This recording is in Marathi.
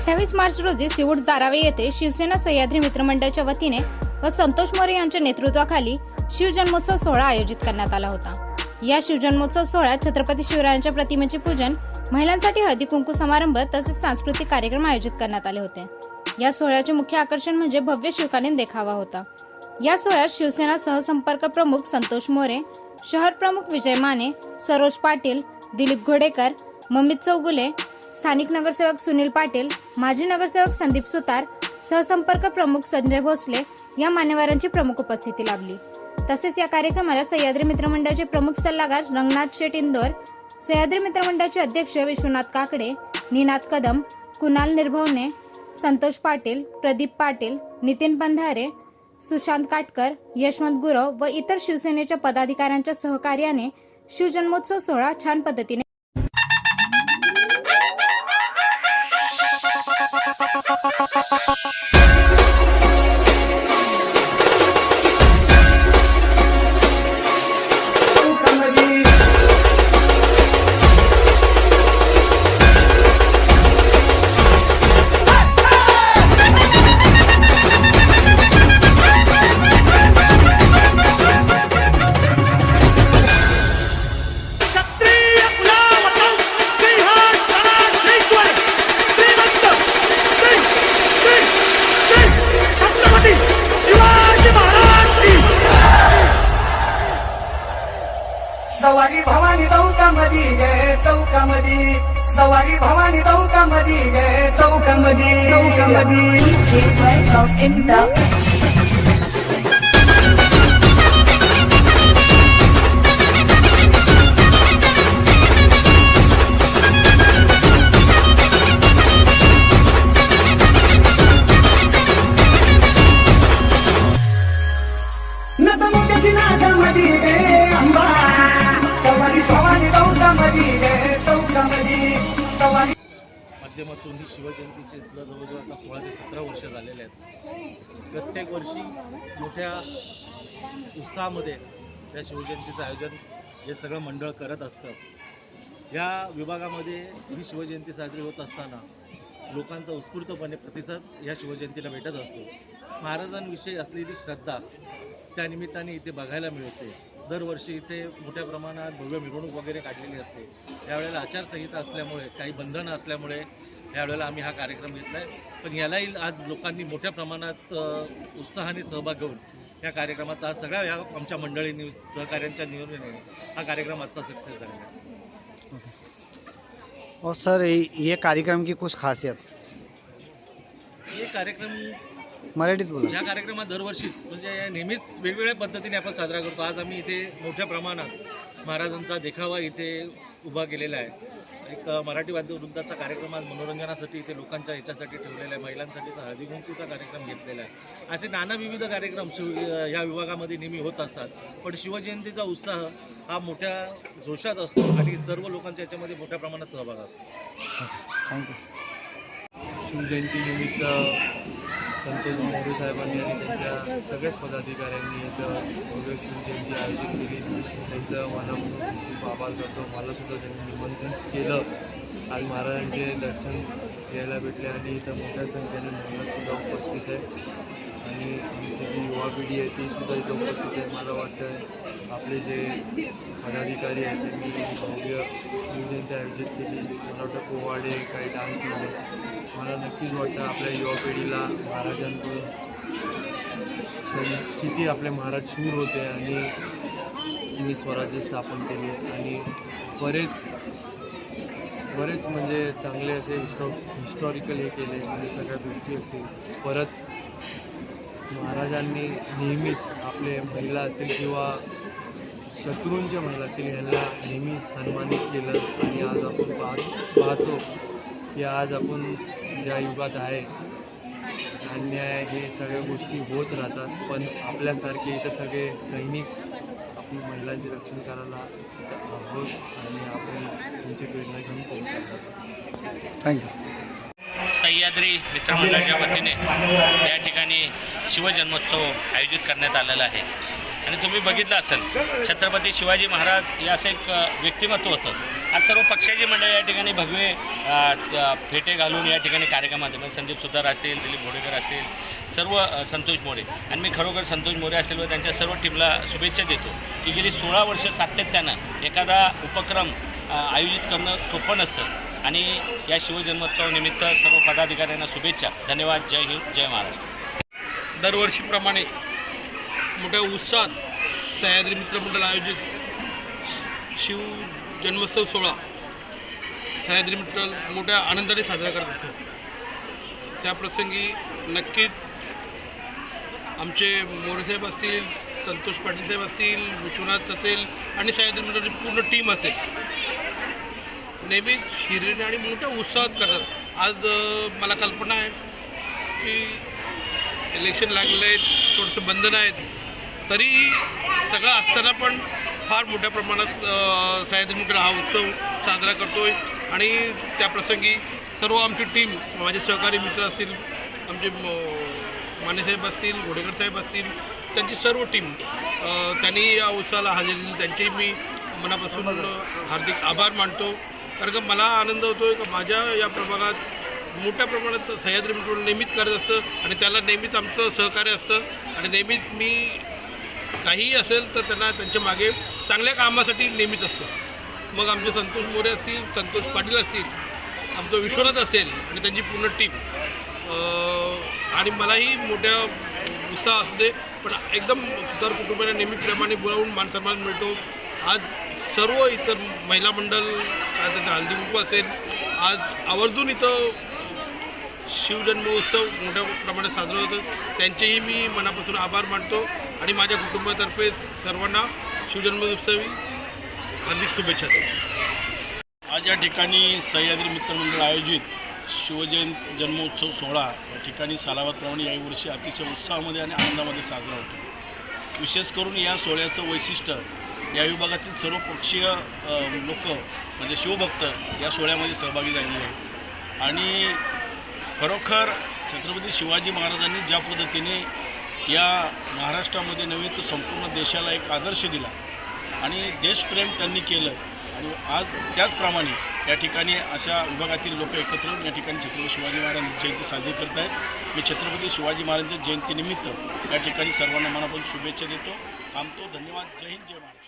अठ्ठावीस मार्च रोजी सिवूड दारावे येथे शिवसेना सह्याद्री मित्रमंडळाच्या वतीने व संतोष मोरे यांच्या नेतृत्वाखाली शिवजन्मोत्सव सोहळा आयोजित करण्यात आला होता. या शिवजन्मोत्सव सोहळ्यात छत्रपती शिवरायांच्या प्रतिमेचे पूजन महिलांसाठी हळदी कुंकू समारंभ तसेच सांस्कृतिक कार्यक्रम आयोजित करण्यात आले होते. या सोहळ्याचे मुख्य आकर्षण म्हणजे भव्य शिवकालीन देखावा होता. या सोहळ्यात शिवसेना सहसंपर्क प्रमुख संतोष मोरे शहर प्रमुख विजय माने सरोज पाटील दिलीप घोडेकर ममित चौगुले स्थानिक नगरसेवक सुनील पाटील माजी नगरसेवक संदीप सुतार सहसंपर्क प्रमुख संजय भोसले या मान्यवरांची प्रमुख उपस्थिती लाभली. तसेच या कार्यक्रमाला सह्याद्री मित्रमंडळाचे प्रमुख सल्लागार रंगनाथ शेट इंदोर सह्याद्री मित्रमंडळाचे अध्यक्ष विश्वनाथ काकडे निनाद कदम कुणाल निर्भवने संतोष पाटील प्रदीप पाटील नितीन पंधारे सुशांत काटकर यशवंत गुरव व इतर शिवसेनेच्या पदाधिकाऱ्यांच्या सहकार्याने शिवजन्मोत्सव सोहळा छान पद्धतीने चौकामधी सवारी भवानी चौकामधी चौकामधी चौकामधी माध्यमातून ही शिवजयंतीचे इथलं जवळजवळ आता सोळा ते सतरा वर्ष झालेले आहेत. प्रत्येक वर्षी मोठ्या उत्साहामध्ये त्या शिवजयंतीचं आयोजन हे सगळं मंडळ करत असतं. या विभागामध्ये ही शिवजयंती साजरी होत असताना लोकांचा उत्स्फूर्तपणे प्रतिसाद या शिवजयंतीला भेटत असतो. महाराजांविषयी असलेली श्रद्धा त्या निमित्ताने इथे बघायला मिळते. दरवर्षी इथे मोठ्या प्रमाणात भव्य मिरवणूक वगैरे काढलेली असते. त्यावेळेला आचारसंहिता असल्यामुळे काही बंधनं असल्यामुळे यावेळेला आम्ही हा कार्यक्रम घेतला आहे पण यालाही आज लोकांनी मोठ्या प्रमाणात उत्साहाने सहभाग घेऊन या कार्यक्रमाचा आज सगळ्या या आमच्या मंडळींनी सहकार्यांच्या नियोजनाने हा कार्यक्रम आजचा सक्सेस झालेला आहे. और सर ये ये कार्यक्रम की कुछ खासियत? हे कार्यक्रम मराठीत बोला. या कार्यक्रमात दरवर्षीच म्हणजे नेहमीच वेगवेगळ्या पद्धतीने आपण साजरा करतो. आज आम्ही इथे मोठ्या प्रमाणात महाराजांचा देखावा इथे उभा केलेला आहे. एक मराठी वाद्यवृंदाचा कार्यक्रम आज मनोरंजनासाठी इथे लोकांच्या याच्यासाठी ठेवलेला आहे. महिलांसाठीचा हळदी कुंकूचा कार्यक्रम घेतलेला आहे. असे नाना विविध कार्यक्रम शिव अ, या विभागामध्ये नेहमी होत असतात. पण शिवजयंतीचा उत्साह हा मोठ्या जोशात असतो आणि सर्व लोकांच्या याच्यामध्ये मोठ्या प्रमाणात सहभाग असतो. थँक्यू शिवजयंतीनिमित्त संतोष मोरे साहेबांनी आणि त्यांच्या सगळ्याच पदाधिकाऱ्यांनी इथं शिवजयंती आयोजित केली. त्यांचं मला खूप आभार करतो. मला सुद्धा त्यांनी निमंत्रण केलं. आज महाराजांचे दर्शन घ्यायला भेटले आणि इथं मोठ्या संख्येने महिलासुद्धा उपस्थित आहे आणि आमची जी युवा पिढी आहे ती सुद्धा इथं उपस्थित आहे. मला वाटतं आपले जे पदाधिकारी आहेत त्यांनी भव्य शिवजयंती आयोजित केली मला वाटतं पोवाडे काही डान्स केले मला नक्कीच वाटतं आपल्या युवा पिढीला महाराजांकडून किती आपले महाराज शूर होते आणि त्यांनी स्वराज्य स्थापन केले. आणि बरेच बरेच म्हणजे चांगले असे हिस्टॉ हिस्टॉरिकल हे केले. म्हणजे सगळ्या गोष्टी असतील परत महाराजांनी नेहमीच आपले महिला असतील किंवा शत्रूंच्या महिला असतील ह्यांना नेहमी सन्मानित केलं. आणि आज आपण पाहत पाहतो की आज आपण ज्या युगात आहे अन्याय हे सगळ्या गोष्टी होत राहतात. पण आपल्यासारखे इथं सगळे सैनिक आपली महिलांचे रक्षण करायला आहोत आणि आपण त्यांची प्रेरणा घेऊन पोहोचतात थँक्यू सह्याद्री मित्रमंडळाच्या वतीने या ठिकाणी शिवजन्मोत्सव आयोजित करण्यात आलेला आहे. आणि तुम्ही बघितलं असेल छत्रपती शिवाजी महाराज हे असं एक व्यक्तिमत्व होतं. आज सर्व पक्षाची मंडळी या ठिकाणी भगवे फेटे घालून या ठिकाणी कार्यक्रमात म्हणजे संदीप सुतार असतील दिलीप घोडेकर असतील सर्व संतोष मोरे. आणि मी खरोखर संतोष मोरे असतील व त्यांच्या सर्व टीमला शुभेच्छा देतो की गेली सोळा वर्ष सातत्यानं एखादा उपक्रम आयोजित करणं सोपं नसतं. आणि या शिवजन्मोत्सवानिमित्त सर्व पदाधिकाऱ्यांना शुभेच्छा. धन्यवाद. जय हिंद. जय महाराष्ट्र. दरवर्षीप्रमाणे मोठ्या उत्साहात सह्याद्री मित्रमंडळ आयोजित शिव जन्मोत्सव सोहळा सह्याद्री मित्र मोठ्या आनंदाने साजरा करत असतो त्या प्रसंगी नक्कीच आमचे मोरेसाहेब असतील संतोष पाटील साहेब असतील विश्वनाथ असेल आणि सह्याद्री मित्राची पूर्ण टीम असेल. नेहमीच हिरिरीने आणि मोठ्या उत्साहात करतात. आज मला कल्पना आहे की इलेक्शन लागलेलं आहेत थोडंसं बंधन आहेत. तरी सगळं असताना पण फार मोठ्या प्रमाणात सह्याद्री मित्र हा उत्सव साजरा करतो आहे आणि त्याप्रसंगी सर्व आमची टीम माझे सहकारी मित्र असतील आमचे म- मानेसाहेब असतील घोडेकर साहेब असतील त्यांची सर्व टीम त्यांनी या उत्सवाला हजेरी दिली. त्यांचेही मी मनापासून हार्दिक आभार मानतो. कारण का मला आनंद होतो आहे का माझ्या या प्रभागात मोठ्या प्रमाणात सह्याद्री मिटवून नेहमीच करत असतं आणि त्याला नेहमीच आमचं सहकार्य असतं. आणि नेहमीच मी काहीही असेल तर त्यांना त्यांच्या मागे चांगल्या कामासाठी नेहमीच असतो. मग आमचे संतोष मोरे असतील संतोष पाटील असतील आमचं विश्वनाथ असेल आणि त्यांची पूर्ण टीम आणि मलाही मोठ्या उत्साह असू दे पण एकदम सुतार कुटुंबाने नेहमीप्रमाणे बोलावून मानसन्मान मिळतो. आज सर्व इतर महिला मंडळ काय त्यांचा हळदी असेल आज आवर्जून इथं शिवजन्मोत्सव मोठ्या प्रमाणात साजरा होतो. त्यांचेही मी मनापासून आभार मानतो आणि माझ्या कुटुंबातर्फे सर्वांना शिवजन्मोत्सवी हार्दिक शुभेच्छा देतो. आज या ठिकाणी सह्याद्री मित्रमंडळ आयोजित शिवजयंत जन्मोत्सव सोहळा या ठिकाणी सालाबादप्रमाणे याही वर्षी अतिशय उत्साहामध्ये आणि आनंदामध्ये साजरा होतो. विशेष करून या सोहळ्याचं वैशिष्ट्य या विभागातील सर्व पक्षीय लोक म्हणजे शिवभक्त या सोहळ्यामध्ये सहभागी झालेले आहेत. आणि खरोखर छत्रपती शिवाजी महाराजांनी ज्या पद्धतीने या महाराष्ट्रामध्ये नव्हे तर संपूर्ण देशाला एक आदर्श दिला आणि देशप्रेम त्यांनी केलं आणि आज त्याचप्रमाणे या ठिकाणी अशा विभागातील लोक एकत्र येऊन या ठिकाणी छत्रपती शिवाजी महाराजांची जयंती साजरी करत आहेत. मी छत्रपती शिवाजी महाराजांच्या जयंतीनिमित्त या ठिकाणी सर्वांना मनापासून शुभेच्छा देतो. थांबतो. धन्यवाद. जय हिंद. जय महाराज